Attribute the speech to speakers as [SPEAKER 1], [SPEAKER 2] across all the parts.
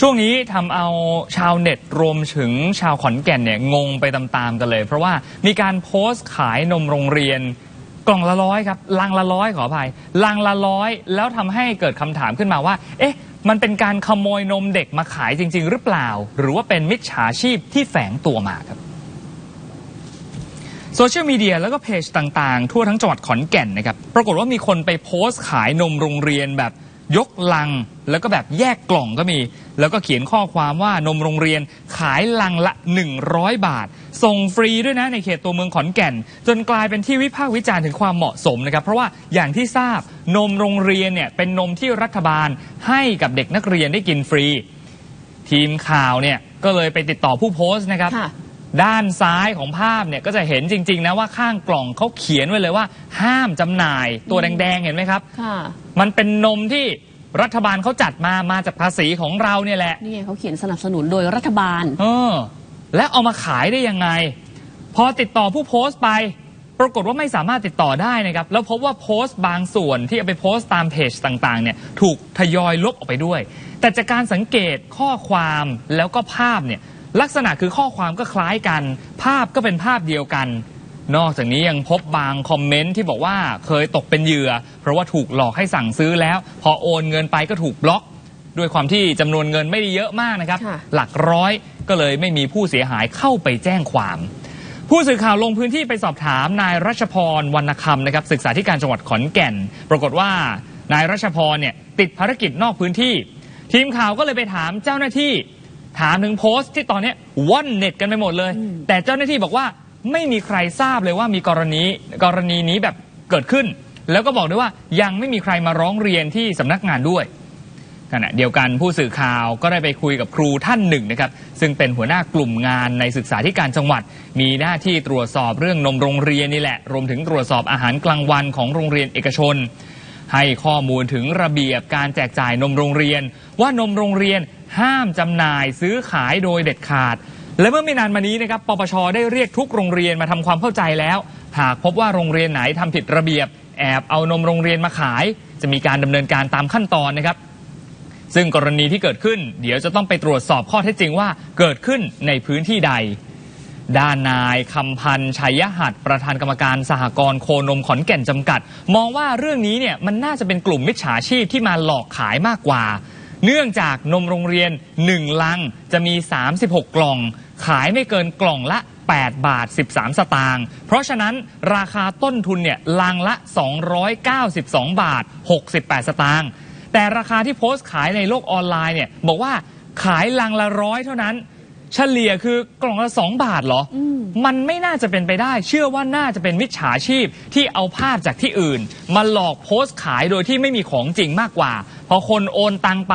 [SPEAKER 1] ช่วงนี้ทำเอาชาวเน็ตรวมถึงชาวขอนแก่นเนี่ยงงไปตามๆกันเลย เพราะว่ามีการโพสต์ขายนมโรงเรียน กล่องละร้อยครับลังละร้อยขออภัยลังละร้อยแล้วทำให้เกิดคำถามขึ้นมาว่า เอ๊ะ มันเป็นการขโมยนมเด็กมาขายจริง ๆ หรือเปล่า หรือว่าเป็นมิจฉาชีพที่แฝงตัวมาครับโซเชียลมีเดียแล้วก็เพจต่างๆ ทั่วทั้งจังหวัดขอนแก่นนะครับปรากฏว่ามีคนไปโพสต์ขายนมโรงเรียนแบบ ยกลังแล้วก็แบบแยกกล่องก็มี แล้วก็เขียนข้อความว่านมโรงเรียนขายลังละ 100 บาท ส่งฟรีด้วยนะในเขตตัวเมืองขอนแก่น จนกลายเป็นที่วิพากษ์วิจารณ์ถึงความเหมาะสมนะครับ เพราะว่าอย่างที่ทราบนมโรงเรียนเนี่ยเป็นนมที่รัฐบาลให้กับเด็กนักเรียนได้กินฟรี ทีมข่าวเนี่ยก็เลยไปติดต่อผู้โพสต์นะครับ ด้านซ้ายของภาพเนี่ยก็จะเห็นจริง ๆ นะว่าข้างกล่องเขาเขียนไว้เลยว่า ห้ามจำหน่ายตัวแดง ๆ เห็นไหมครับ
[SPEAKER 2] ค่ะ
[SPEAKER 1] มันเป็นนมที่รัฐบาลเขาจัดมา มาจากภาษีของเราเนี่ยแหละ
[SPEAKER 2] นี่ไงเขาเขียนสนับสนุนโดยรัฐบาล
[SPEAKER 1] เออ และเอามาขายได้ยังไง พอติดต่อผู้โพสต์ไป ปรากฏว่าไม่สามารถติดต่อได้นะครับ แล้วพบว่าโพสต์บางส่วนที่เอาไปโพสต์ตามเพจต่างๆ เนี่ยถูกทยอยลบออกไปด้วย แต่จากการสังเกตข้อความแล้วก็ภาพเนี่ย ลักษณะคือข้อความก็คล้ายกัน ภาพก็เป็นภาพเดียวกัน นอกจากนี้ยังพบบางคอมเมนต์ที่บอกว่าเคยตกเป็นเหยื่อ เพราะว่าถูกหลอกให้สั่งซื้อแล้ว พอโอนเงินไปก็ถูกบล็อก ด้วยความที่จำนวนเงินไม่ได้เยอะมากนะครับ
[SPEAKER 2] ค่ะ
[SPEAKER 1] หลักร้อยก็เลยไม่มีผู้เสียหายเข้าไปแจ้งความ ผู้สื่อข่าวลงพื้นที่ไปสอบถามนายรัชพรวรรณคำนะครับศึกษาธิการจังหวัดขอนแก่น ปรากฏว่านายรัชพรเนี่ยติดภารกิจนอกพื้นที่ ทีมข่าวก็เลยไปถามเจ้าหน้าที่ ถามถึงโพสต์ที่ตอนนี้ว่อนเน็ตกันไปหมดเลย แต่เจ้าหน้าที่บอกว่าไม่มีใครทราบเลยว่ามีกรณีกรณีนี้แบบเกิดขึ้น แล้วก็บอกด้วยว่ายังไม่มีใครมาร้องเรียนที่สำนักงานด้วยขณะเดียวกันผู้สื่อข่าวก็ได้ไปคุยกับครูท่านหนึ่งนะครับ ซึ่งเป็นหัวหน้ากลุ่มงานในศึกษาธิการจังหวัด มีหน้าที่ตรวจสอบเรื่องนมโรงเรียนนี่แหละ รวมถึงตรวจสอบอาหารกลางวันของโรงเรียนเอกชน ให้ข้อมูลถึงระเบียบการแจกจ่ายนมโรงเรียน ว่านมโรงเรียน ห้ามจำหน่ายซื้อขายโดยเด็ดขาด และเมื่อไม่นานมานี้นะครับปปชได้เรียกทุกโรงเรียนมาทำความเข้าใจแล้ว หากพบว่าโรงเรียนไหนทำผิดระเบียบ แอบเอานมโรงเรียนมาขาย จะมีการดำเนินการตามขั้นตอนนะครับ ซึ่งกรณีที่เกิดขึ้น เดี๋ยวจะต้องไปตรวจสอบข้อเท็จจริงว่าเกิดขึ้นในพื้นที่ใด ด้านนายคำพันธ์ชัยหัดประธานกรรมการสหกรณ์โคนมขอนแก่นจำกัด มองว่าเรื่องนี้เนี่ยมันน่าจะเป็นกลุ่มมิจฉาชีพที่มาหลอกขายมากกว่า เนื่องจากนมโรงเรียน 1 ลังจะมี 36 กล่อง ขายไม่เกินกล่องละ 8 บาท 13 สตางค์ เพราะฉะนั้นราคาต้นทุนเนี่ยลังละ 292 บาท 68 สตางค์ แต่ราคาที่โพสต์ขายในโลกออนไลน์เนี่ยบอกว่าขายลังละร้อยเท่านั้น เฉลี่ยคือกล่องละ 2 บาทเหรออมันไม่น่าจะเป็นไปได้ เชื่อว่าน่าจะเป็นมิจฉาชีพที่เอาภาพจากที่อื่น มาหลอกโพสต์ขายโดยที่ไม่มีของจริงมากกว่า พอคนโอนตังไป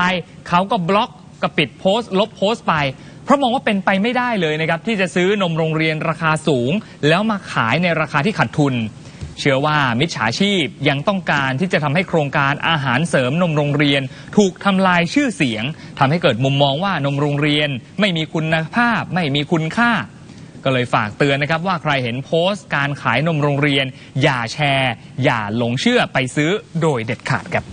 [SPEAKER 1] เขาก็บล็อกกับปิดโพสต์ ลบโพสต์ไป เพราะมองว่าเป็นไปไม่ได้เลยนะครับที่จะซื้อนมโรงเรียนราคาสูง แล้วมาขายในราคาที่ขาดทุน เชื่อว่ามิจฉาชีพยังต้องการที่จะทำให้โครงการอาหารเสริมนมโรงเรียน ถูกทำลายชื่อเสียงทำให้เกิดมุมมองว่านมโรงเรียน ไม่มีคุณภาพ ไม่มีคุณค่าก็เลยฝากเตือนนะครับว่าใครเห็นโพสต์การขายนมโรงเรียน อย่าแชร์ อย่าหลงเชื่อไปซื้อโดยเด็ดขาดครับ